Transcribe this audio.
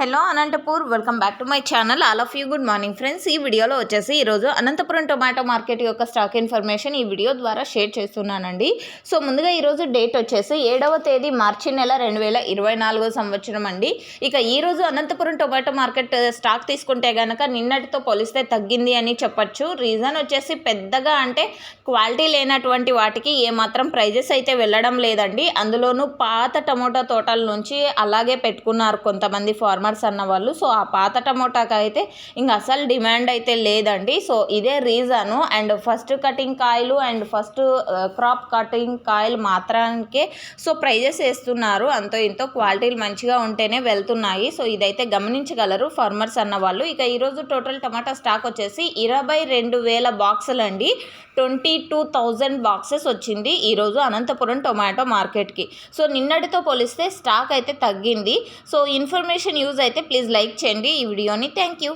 Hello Anantapur welcome back to my channel. All of you good morning friends. ఈ వీడియోలో వచ్చేసి ఈరోజు Anantapuram tomato market యొక్క స్టాక్ ఇన్ఫర్మేషన్ ఈ వీడియో ద్వారా షేర్ చేస్తున్నానండి. సో ముందుగా ఈరోజు డేట్ వచ్చేసి ఏడవ తేదీ మార్చి నెల రెండు వేల ఇరవై నాలుగో సంవత్సరం అండి. ఇక ఈరోజు అనంతపురం టొమాటో మార్కెట్ స్టాక్ తీసుకుంటే కనుక నిన్నటితో పోలిస్తే తగ్గింది అని చెప్పచ్చు. రీజన్ వచ్చేసి పెద్దగా అంటే క్వాలిటీ లేనటువంటి వాటికి ఏమాత్రం ప్రైజెస్ అయితే వెళ్ళడం లేదండి. అందులోనూ పాత టమోటా తోటల నుంచి అలాగే పెట్టుకున్నారు కొంతమంది ఫార్మర్ అన్న వాళ్ళు సో ఆ పాత టమోటాకి అయితే ఇంకా అసలు డిమాండ్ అయితే లేదండి. సో ఇదే రీజను అండ్ ఫస్ట్ కటింగ్ కాయలు అండ్ ఫస్ట్ క్రాప్ కటింగ్ కాయలు మాత్రానికే సో ప్రైజెస్ వేస్తున్నారు. అంతో ఇంతో క్వాలిటీలు మంచిగా ఉంటేనే వెళ్తున్నాయి. సో ఇదైతే గమనించగలరు ఫార్మర్స్ అన్న వాళ్ళు ఇక ఈరోజు టోటల్ టమాటా స్టాక్ వచ్చేసి ఇరవై రెండు వేల బాక్సులు అండి. ట్వంటీ టూ థౌజండ్ బాక్సెస్ వచ్చింది ఈరోజు అనంతపురం టొమాటో మార్కెట్కి. సో నిన్నటితో పోలిస్తే స్టాక్ అయితే తగ్గింది. సో ఇన్ఫర్మేషన్ యూజ్ అయితే ప్లీజ్ లైక్ చేయండి ఈ వీడియోని. Thank you